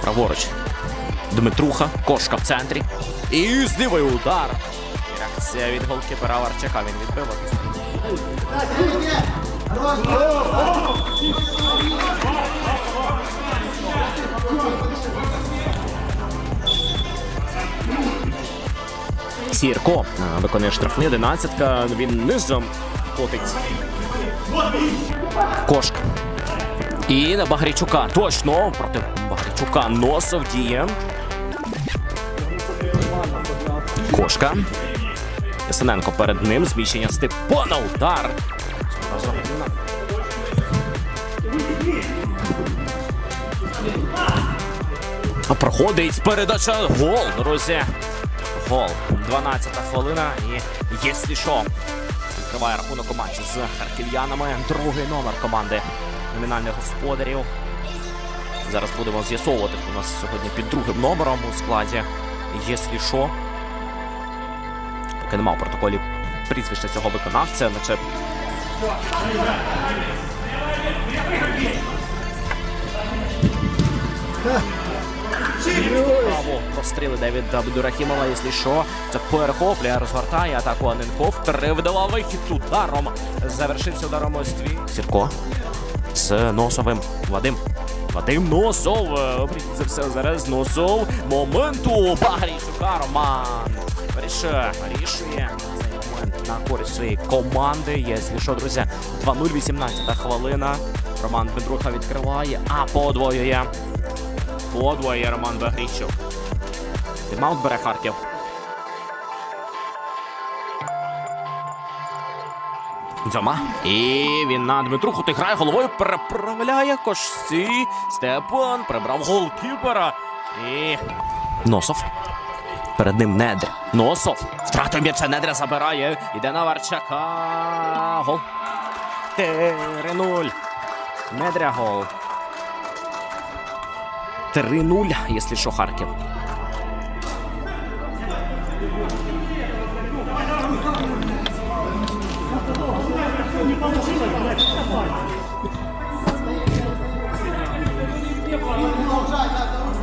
Праворуч. Дмитруха, кошка в центрі. І з лівий удар. Реакція від голкіпера Варчака. Він відбив. Сірко виконує штрафний 11 Він низом котить. Кошка. І на Багрічука. Точно проти Багрічука носов діє. Кошка. Ясененко перед ним. Зміщення Степана. Удар. Проходить передача. Гол, друзі. Гол. 12-та хвилина. І якщо що, відкриває рахунок у матчі з харків'янами. Другий номер команди номінальних господарів. Зараз будемо з'ясовувати, хто у нас сьогодні під другим номером у складі. Якщо що. Поки нема в протоколі прізвища цього виконавця, наче Право простріли від Абдурахімова, якщо що. Це перехоплює, розгортає атаку Аненков. Тривдала вихід ударом. Завершився ударом ось твій. Сірко з Носовим. Вадим. Вадим Носов. е, Обрізався зараз Носов. Моменту Багрійчука Роман. Вирішує цей момент на користь своєї команди. Якщо що, друзі, 2-0, 18 хвилина. Роман Бендруха відкриває, а подвоює. Подвоє Роман Багрійчук. Тимаут бере Харків. Дзьома. І він на Дмитруху ти грає головою, переправляє кошці. Степан прибрав голкіпера. І. Носов. Перед ним Недр. Носов. Втратив м'яча Недря забирає. Іде на Варчака. Гол. 3-0. Недря гол. 3-0, якщо що, Харків.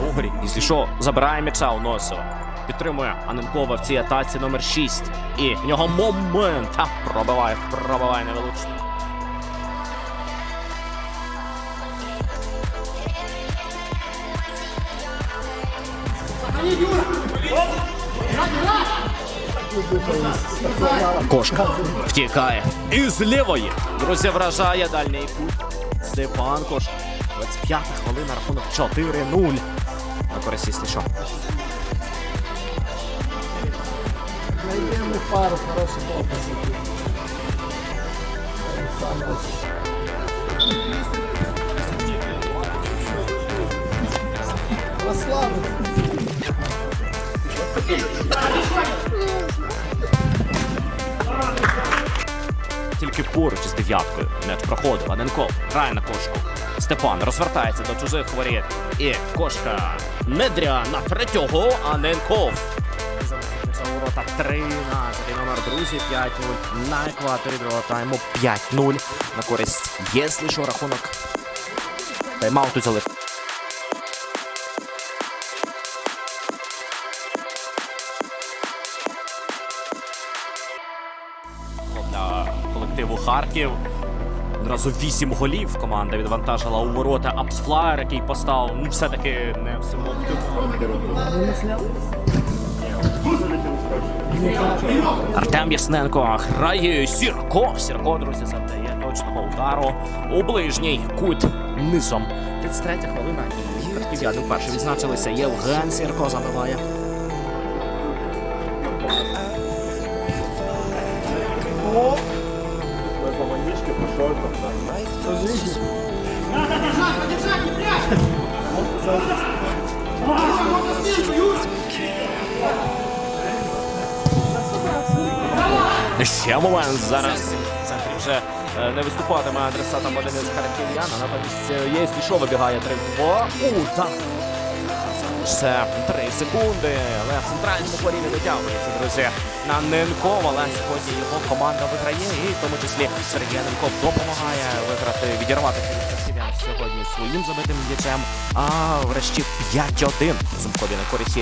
Угорі, якщо що, забирає м'яча у Носова. Підтримує Аненкова в цій атаці номер 6. І в нього момент. Та пробиває, пробиває невелично. Кошка втікає. І з лівої. Друзі, вражає дальній кут. Степан Кошка. 25 хвилина, рахунок 4-0. На користі Слішо. Найдемо пару хороших описів. Тільки поруч із дев'яткою. М'яч проходив. Аненков грає на кошку. Степан розвертається до чужих воріт. І кошка Недря на третього. Аненков. У ворота 13 номер друзі. 5-0 на екваторі другого тайму. 5-0 на користь. Єслі що рахунок. Тайм-ауту залишив. Колективу Харків. Одразу вісім голів команда відвантажила у ворота Апсфлаєр, який постав ну, все-таки не в Артем Ясненко грає Сірко. Сірко, друзі, завдає точного удару у ближній кут низом. 33 хвилина харків'яни вперше відзначилися. Євген Сірко забиває. Ще момент зараз. В центрі вже е, не виступатиме адресатом один із харків'ян, а натомість е, є що вибігає 3-2. У, так. Це 3 секунди, але в центральному полі не дотягується, друзі. На Ненков, але сьогодні його команда виграє, і в тому числі Сергій Ненков допомагає виграти, відірвати Харків'ян сьогодні своїм забитим м'ячем. А врешті 5-1 Зумкові на користь